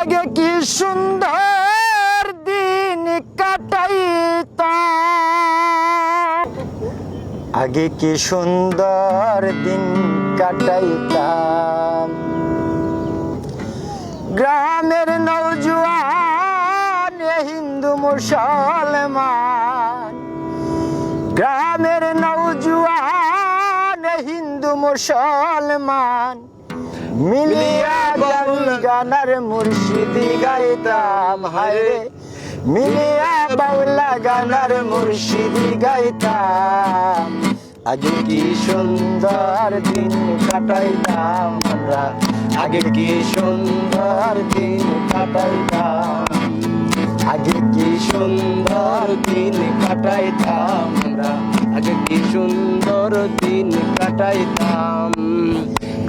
আগে কি সুন্দর দিন কাটাইতাম? আগে কি সুন্দর দিন কাটাইতাম? গ্রামের নৌজওয়ান এ হিন্দু মুসলমান। গ্রামের নৌজওয়ান এ হিন্দু মুসলমান। মিলিয়া গান গানার মুর্শিদি গাইতাম হায় মিলিয়া বাউলা গানার মুর্শিদি গাইতাম। আগে কি সুন্দর দিন কাটাইতাম আমরা। আগে কি সুন্দর দিন কাটাইতাম। আগে কি সুন্দর দিন কাটাইতাম আমরা। আগে কি সুন্দর দিন কাটাইতাম।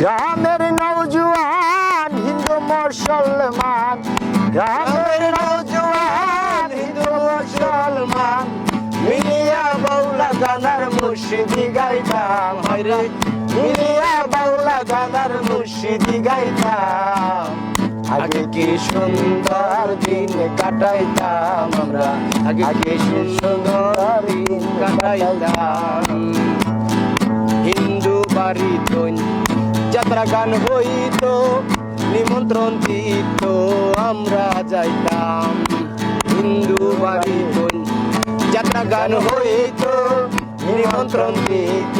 গ্রামের নৌজওয়ান হিন্দু মুসলমান। গ্রামের নৌজওয়ান হিন্দু মুসলমান। মিলিয়া বাউলা গানার মুর্শিদি গাইতাম। হায়রে মিলিয়া বাউলা গানার মুর্শিদি গাইতাম। আগে কি সুন্দর দিন কাটাইতাম আমরা। আগে কি সুন্দর দিন কাটাইতাম। হিন্দু বাড়ি তৈন যাত্রা গান হইতো, নিমন্ত্রণ দিত, আমরা যাইতাম হিন্দু বাড়ি যাত্রা গান হইতো, নিমন্ত্রণ দিত,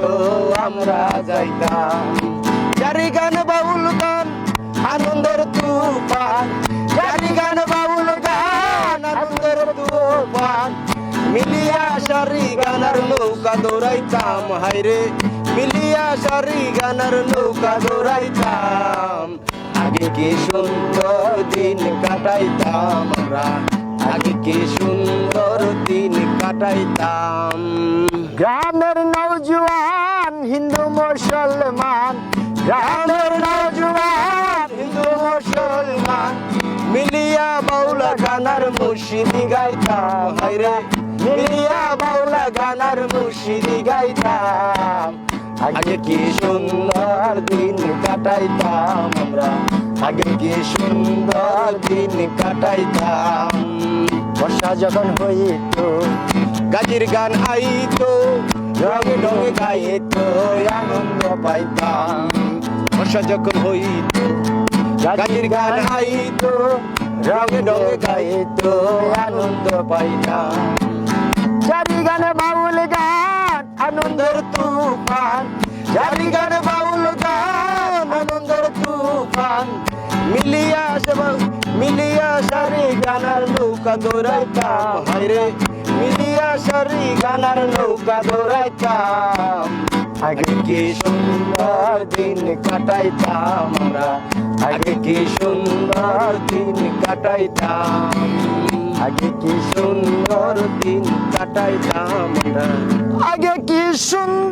আমরা যাইতাম। জারি গান বাউল গান, আনন্দের তুফান। জারি গান বাউল গান, আনন্দের তুফান। মিলিয়া সারি গানার নৌকা দৌড়াইতাম হাইরে মিলিয়া সারি গানার নৌকা দৌড়াইতাম। আগে কি সুন্দর দিন কাটাইতাম আমরা? আগে কি সুন্দর দিন কাটাইতাম। গ্রামের নৌজওয়ান হিন্দু মুসলমান। গ্রামের নৌজওয়ান হিন্দু মুসলমান। মিলিয়া বাউলা গানার মুর্শিদি গাইতাম হাইরে মিলিয়া বাউলা গানার মুর্শিদি আগে কি সুন্দর দিন কাটাইতাম আমরা? আগে কি সুন্দর দিন কাটাইতাম? বর্ষা যখন হইতো, গাজির গান আইতো, রঙে রঙে গাইতো আনন্দ পাইতাম। বর্ষা যখন হইতো, গাজির গান আইতো, রঙে রঙে গাইতো আনন্দ পাইতাম। গান আনন্দের তুফান, জারি গান বাউল গান, আনন্দের তুফান। মিলিয়া সব মিলিয়া সারি গানার নৌকা দৌড়াইতাম হায়রে মিলিয়া সারি গানার নৌকা দৌড়াইতাম আগে কি সুন্দর দিন কাটাইতাম আমরা, আগে কি সুন্দর দিন কাটাইতাম। আগে কি সুন্দর দিন কাটাইতাম আমরা। আগে কি সুন্দর